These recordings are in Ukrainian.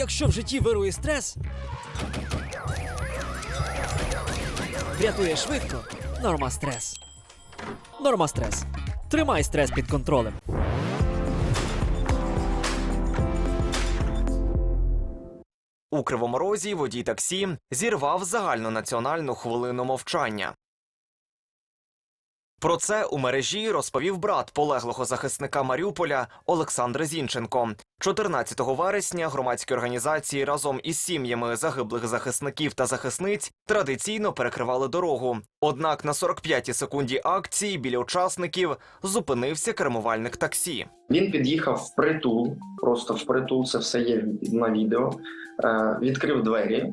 Якщо в житті вирує стрес, врятує швидко. Норма стрес. Норма стрес. Тримай стрес під контролем. У Кривому Розі водій таксі зірвав загальнонаціональну хвилину мовчання. Про це у мережі розповів брат полеглого захисника Маріуполя Олександр Зінченко. 14 вересня громадські організації разом із сім'ями загиблих захисників та захисниць традиційно перекривали дорогу. Однак на 45-й секунді акції біля учасників зупинився кермувальник таксі. Він під'їхав впритул, просто впритул, це все є на відео. Е, відкрив двері.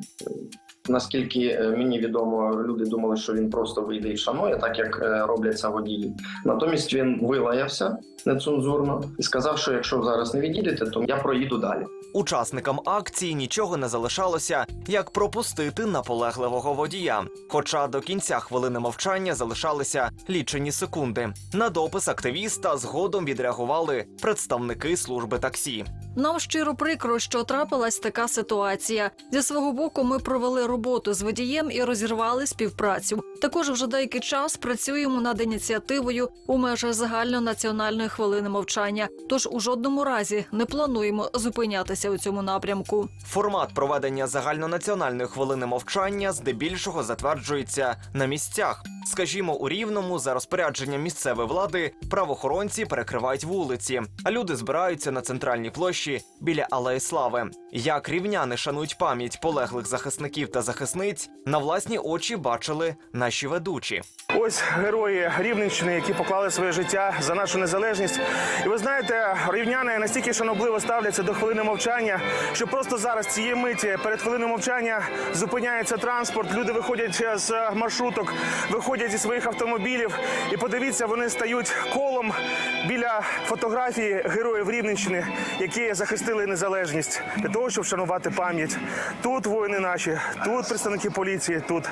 Наскільки е, мені відомо, люди думали, що він просто вийде і шанує, так як е, роблять це водії. Натомість він вилаявся нецензурно і сказав, що якщо зараз не відійдете, то я проїду далі. Учасникам акції нічого не залишалося, як пропустити наполегливого водія. Хоча до кінця хвилини мовчання залишалися лічені секунди. На допис активіста згодом відреагували представники служби таксі. Нам щиро прикро, що трапилась така ситуація. Зі свого боку, ми провели роботу з водієм і розірвали співпрацю. Також вже деякий час працюємо над ініціативою у межах загальнонаціональної хвилини мовчання. Тож у жодному разі не плануємо зупинятися у цьому напрямку. Формат проведення загальнонаціональної хвилини мовчання здебільшого затверджується на місцях. Скажімо, у рівному за розпорядженням місцевої влади правоохоронці перекривають вулиці, а люди збираються на центральній площі біля Алеї Слави. Як рівняни шанують пам'ять полеглих захисників та захисниць, на власні очі бачили наші ведучі. Ось герої Рівненщини, які поклали своє життя за нашу незалежність. І ви знаєте, рівняни настільки шанобливо ставляться до хвилини мовчання, що просто зараз цієї миті перед хвилиною мовчання зупиняється транспорт. Люди виходять з маршруток, виходять зі своїх автомобілів. І подивіться, вони стають колом біля фотографії героїв Рівненщини, які захистили незалежність для того, щоб вшанувати пам'ять. Тут воїни наші, тут представники поліції, тут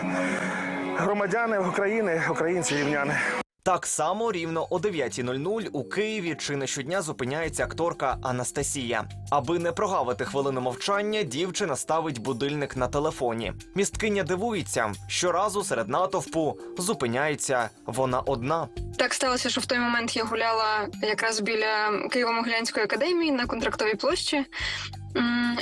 громадяни України, українці, рівняни. Так само рівно о 9.00 у Києві чи не щодня зупиняється акторка Анастасія. Аби не прогавити хвилину мовчання, дівчина ставить будильник на телефоні. Місткиня дивується, щоразу серед натовпу зупиняється вона одна. Так сталося, що в той момент я гуляла якраз біля Києво-Могилянської академії на контрактовій площі.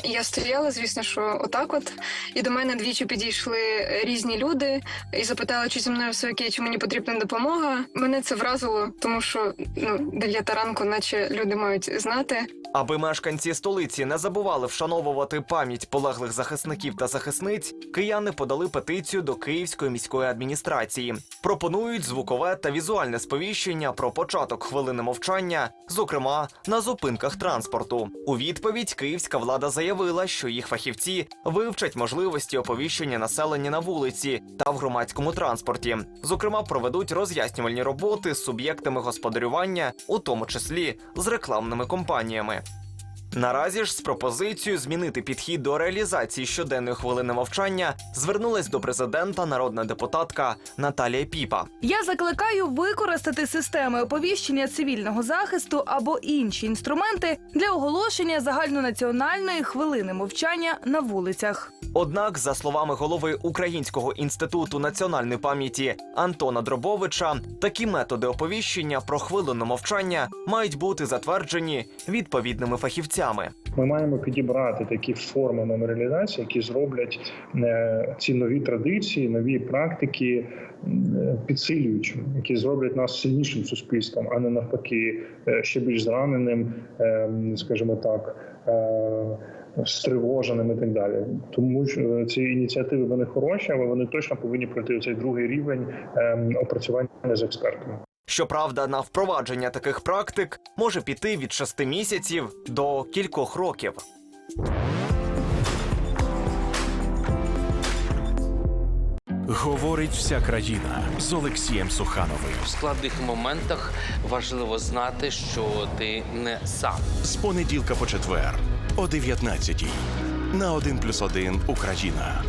Я стояла, звісно, що отак от. І до мене двічі підійшли різні люди і запитали, чи зі мною все окей, чи мені потрібна допомога. Мене це вразило, тому що ну, дев'ята ранку, наче люди мають знати. Аби мешканці столиці не забували вшановувати пам'ять полеглих захисників та захисниць, кияни подали петицію до Київської міської адміністрації. Пропонують звукове та візуальне сповіщення про початок хвилини мовчання, зокрема на зупинках транспорту. У відповідь київська влада заявила, що їх фахівці вивчать можливості оповіщення населення на вулиці та в громадському транспорті. Зокрема, проведуть роз'яснювальні роботи з суб'єктами господарювання, у тому числі з рекламними компаніями. Наразі ж з пропозицією змінити підхід до реалізації щоденної хвилини мовчання звернулась до президента народна депутатка Наталія Піпа. Я закликаю використати системи оповіщення цивільного захисту або інші інструменти для оголошення загальнонаціональної хвилини мовчання на вулицях. Однак, за словами голови Українського інституту національної пам'яті Антона Дробовича, такі методи оповіщення про хвилину мовчання мають бути затверджені відповідними фахівцями. Ми маємо підібрати такі форми меморіалізації, які зроблять е, ці нові традиції, нові практики підсилюючими, які зроблять нас сильнішим суспільством, а не навпаки, е, ще більш зраненим, е, скажімо так. Стривоженим і так далі, тому що ці ініціативи вони хороші, але вони точно повинні пройти цей другий рівень опрацювання з експертами. Щоправда, на впровадження таких практик може піти від шести місяців до кількох років. Говорить вся країна з Олексієм Сухановим. В складних моментах важливо знати, що ти не сам. З понеділка по четвер о 19-й на 1+,1 Україна.